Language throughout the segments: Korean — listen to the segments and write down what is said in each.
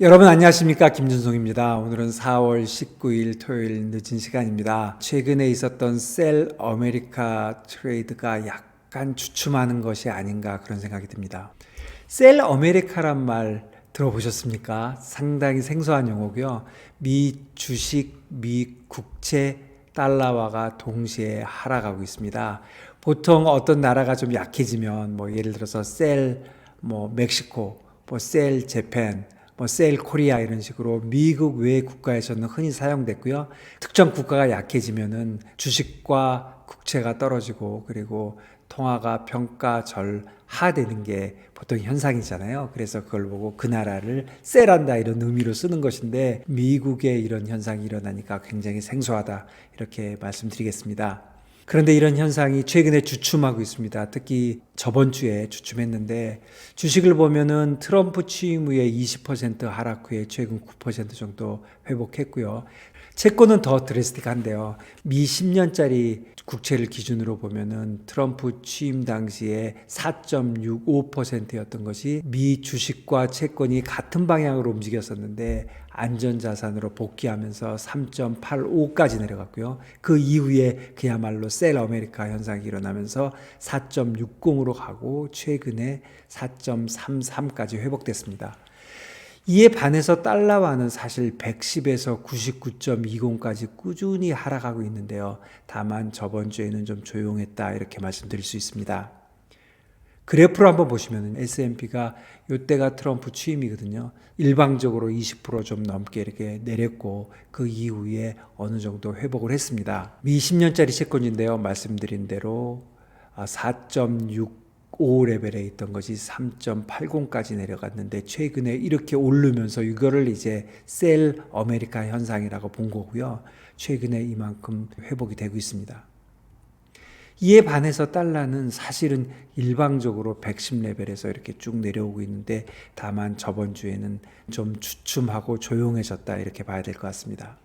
여러분 안녕하십니까 김준송입니다. 오늘은 4월 19일 토요일 늦은 시간입니다. 최근에 있었던 셀 아메리카 트레이드가 약간 주춤하는 것이 아닌가 그런 생각이 듭니다. 셀 아메리카란 말 들어보셨습니까? 상당히 생소한 용어고요. 미 주식, 미 국채, 달러화가 동시에 하락하고 있습니다. 보통 어떤 나라가 좀 약해지면 뭐 예를 들어서 셀 뭐 멕시코, 뭐 셀 재팬, 뭐 셀 코리아 이런 식으로 미국 외 국가에서는 흔히 사용됐고요. 특정 국가가 약해지면은 주식과 국채가 떨어지고 그리고 통화가 평가절하되는 게 보통 현상이잖아요. 그래서 그걸 보고 그 나라를 셀한다 이런 의미로 쓰는 것인데 미국에 이런 현상이 일어나니까 굉장히 생소하다 이렇게 말씀드리겠습니다. 그런데 이런 현상이 최근에 주춤하고 있습니다. 특히 저번 주에 주춤했는데 주식을 보면은 트럼프 취임 후에 20% 하락 후에 최근 9% 정도 회복했고요. 채권은 더 드레스틱한데요. 미 10년짜리 국채를 기준으로 보면은 트럼프 취임 당시에 4.65%였던 것이 미 주식과 채권이 같은 방향으로 움직였었는데 안전자산으로 복귀하면서 3.85까지 내려갔고요. 그 이후에 그야말로 셀 아메리카 현상이 일어나면서 4.60으로 가고 최근에 4.33까지 회복됐습니다. 이에 반해서 달러화는 사실 110에서 99.20까지 꾸준히 하락하고 있는데요. 다만 저번 주에는 좀 조용했다 이렇게 말씀드릴 수 있습니다. 그래프를 한번 보시면 S&P가 이때가 트럼프 취임이거든요. 일방적으로 20%좀 넘게 이렇게 내렸고 그 이후에 어느 정도 회복을 했습니다. 미 10년짜리 채권인데요. 말씀드린 대로 4.6 5레벨에 있던 것이 3.80까지 내려갔는데 최근에 이렇게 오르면서 이거를 이제 셀 아메리카 현상이라고 본 거고요. 최근에 이만큼 회복이 되고 있습니다. 이에 반해서 달러는 사실은 일방적으로 110레벨에서 이렇게 쭉 내려오고 있는데 다만 저번 주에는 좀 주춤하고 조용해졌다 이렇게 봐야 될 것 같습니다.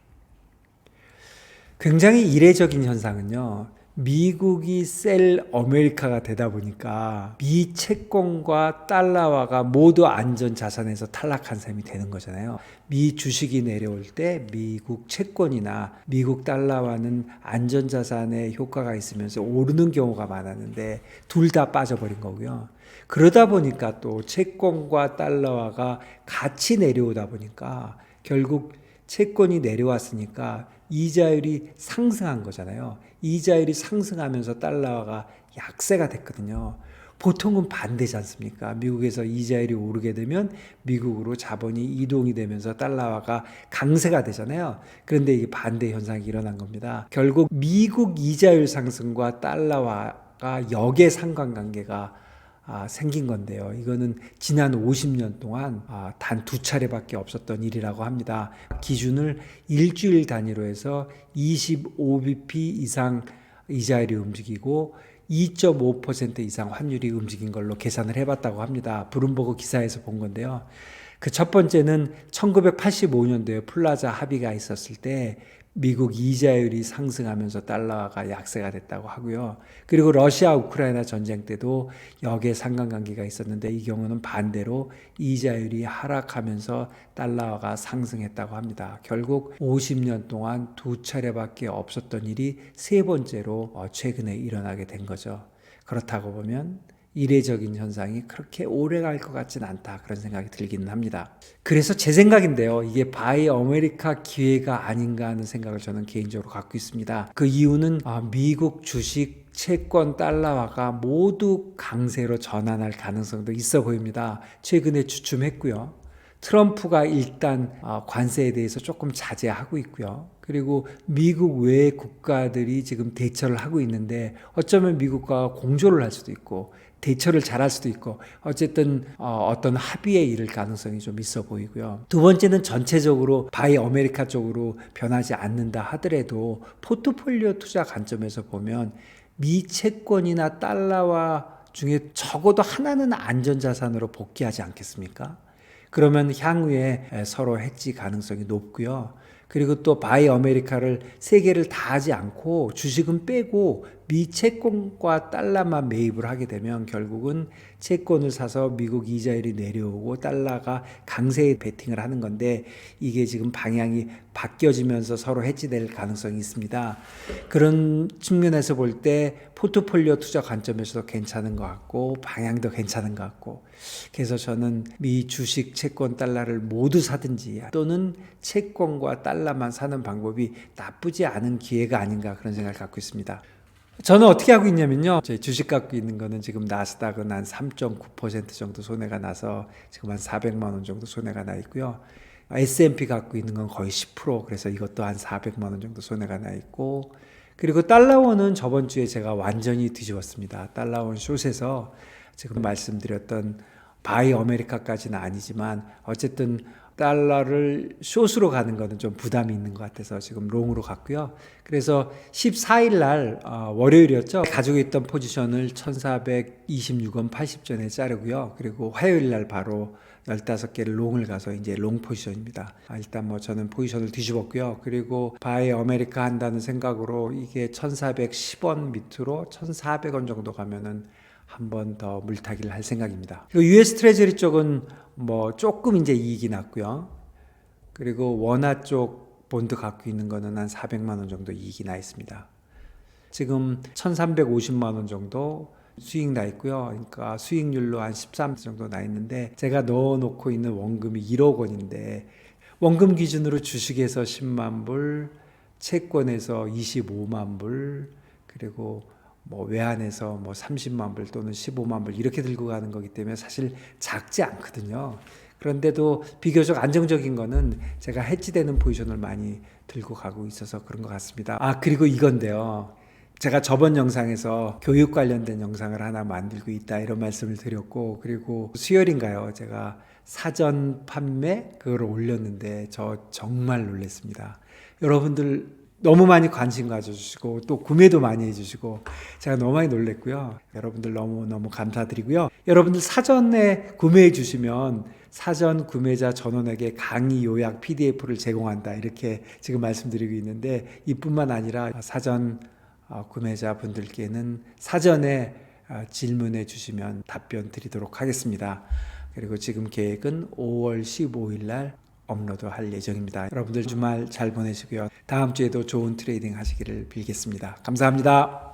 굉장히 이례적인 현상은요. 미국이 셀 아메리카가 되다 보니까 미 채권과 달러화가 모두 안전 자산에서 탈락한 셈이 되는 거잖아요. 미 주식이 내려올 때 미국 채권이나 미국 달러화는 안전 자산에 효과가 있으면서 오르는 경우가 많았는데 둘 다 빠져버린 거고요. 그러다 보니까 또 채권과 달러화가 같이 내려오다 보니까 결국 채권이 내려왔으니까 이자율이 상승한 거잖아요. 이자율이 상승하면서 달러가 약세가 됐거든요. 보통은 반대지 않습니까? 미국에서 이자율이 오르게 되면 미국으로 자본이 이동이 되면서 달러화가 강세가 되잖아요. 그런데 이게 반대 현상이 일어난 겁니다. 결국 미국 이자율 상승과 달러화가 역의 상관관계가 아, 생긴 건데요. 이거는 지난 50년 동안 아, 단 두 차례밖에 없었던 일이라고 합니다. 기준을 일주일 단위로 해서 25bp 이상 이자율이 움직이고 2.5% 이상 환율이 움직인 걸로 계산을 해봤다고 합니다. 브룸버그 기사에서 본 건데요. 그 첫 번째는 1985년도에 플라자 합의가 있었을 때 미국 이자율이 상승하면서 달러가 약세가 됐다고 하고요. 그리고 러시아 우크라이나 전쟁 때도 역의 상관관계가 있었는데 이 경우는 반대로 이자율이 하락하면서 달러가 상승했다고 합니다. 결국 50년 동안 두 차례밖에 없었던 일이 세 번째로 어, 최근에 일어나게 된 거죠. 그렇다고 보면 이례적인 현상이 그렇게 오래 갈 것 같진 않다 그런 생각이 들기는 합니다. 그래서 제 생각인데요. 이게 바이 아메리카 기회가 아닌가 하는 생각을 저는 개인적으로 갖고 있습니다. 그 이유는 아, 미국 주식 채권 달러화가 모두 강세로 전환할 가능성도 있어 보입니다. 최근에 주춤했고요. 트럼프가 일단 아, 관세에 대해서 조금 자제하고 있고요. 그리고 미국 외 국가들이 지금 대처를 하고 있는데 어쩌면 미국과 공조를 할 수도 있고 대처를 잘할 수도 있고 어쨌든 어, 떤 합의에 이를 가능성이 좀 있어 보이고요. 두 번째는 전체적으로 바이 아메리카 쪽으로 변하지 않는다 하더라도 포트폴리오 투자 관점에서 보면 미 채권이나 달러와 중에 적어도 하나는 안전자산으로 복귀하지 않겠습니까? 그러면 향후에 서로 해지 가능성이 높고요. 그리고 또 바이 아메리카를 세 개를 다 하지 않고 주식은 빼고 미 채권과 달러만 매입을 하게 되면 결국은 채권을 사서 미국 이자율이 내려오고 달러가 강세에 베팅을 하는 건데 이게 지금 방향이 바뀌어지면서 서로 해지될 가능성이 있습니다. 그런 측면에서 볼 때 포트폴리오 투자 관점에서도 괜찮은 것 같고 방향도 괜찮은 것 같고 그래서 저는 미 주식 채권 달러를 모두 사든지 또는 채권과 달러만 사는 방법이 나쁘지 않은 기회가 아닌가 그런 생각을 갖고 있습니다. 저는 어떻게 하고 있냐면요. 제 주식 갖고 있는 거는 지금 나스닥은 한 3.9% 정도 손해가 나서 지금 한 400만 원 정도 손해가 나 있고요. S&P 갖고 있는 건 거의 10% 그래서 이것도 한 400만 원 정도 손해가 나 있고 그리고 달러원은 저번 주에 제가 완전히 뒤집었습니다. 달러원 숏에서 지금 말씀드렸던 바이 아메리카까지는 아니지만 어쨌든 달러를 숏으로 가는 거는 좀 부담이 있는 것 같아서 지금 롱으로 갔고요. 그래서 14일 날 어, 월요일이었죠. 가지고 있던 포지션을 1426원 80전에 자르고요. 그리고 화요일 날 바로 15개를 롱을 가서 이제 롱 포지션입니다. 아, 일단 뭐 저는 포지션을 뒤집었고요. 그리고 바이 아메리카 한다는 생각으로 이게 1410원 밑으로 1400원 정도 가면은 한 번 더 물타기를 할 생각입니다. 그리고 US 트레저리 쪽은 뭐 조금 이제 이익이 났고요. 그리고 원화 쪽 본드 갖고 있는 거는 한 400만 원 정도 이익이 나 있습니다. 지금 1,350만 원 정도 수익 나 있고요. 그러니까 수익률로 한 13 정도 나 있는데 제가 넣어 놓고 있는 원금이 1억 원인데 원금 기준으로 주식에서 10만 불, 채권에서 25만 불, 그리고 뭐 외환에서 뭐 30만 불 또는 15만 불 이렇게 들고 가는 거기 때문에 사실 작지 않거든요. 그런데도 비교적 안정적인 거는 제가 해지되는 포지션을 많이 들고 가고 있어서 그런 것 같습니다. 아, 그리고 이건데요. 제가 저번 영상에서 교육 관련된 영상을 하나 만들고 있다 이런 말씀을 드렸고 그리고 수요일인가요? 제가 사전 판매 그걸 올렸는데 저 정말 놀랐습니다. 여러분들 너무 많이 관심 가져주시고 또 구매도 많이 해주시고 제가 너무 많이 놀랬고요. 여러분들 너무 너무 감사드리고요. 여러분들 사전에 구매해 주시면 사전 구매자 전원에게 강의 요약 PDF를 제공한다 이렇게 지금 말씀드리고 있는데 이뿐만 아니라 사전 어, 구매자 분들께는 사전에 어, 질문해 주시면 답변 드리도록 하겠습니다. 그리고 지금 계획은 5월 15일 날 업로드 할 예정입니다. 여러분들 주말 잘 보내시고요. 다음 주에도 좋은 트레이딩 하시기를 빌겠습니다. 감사합니다.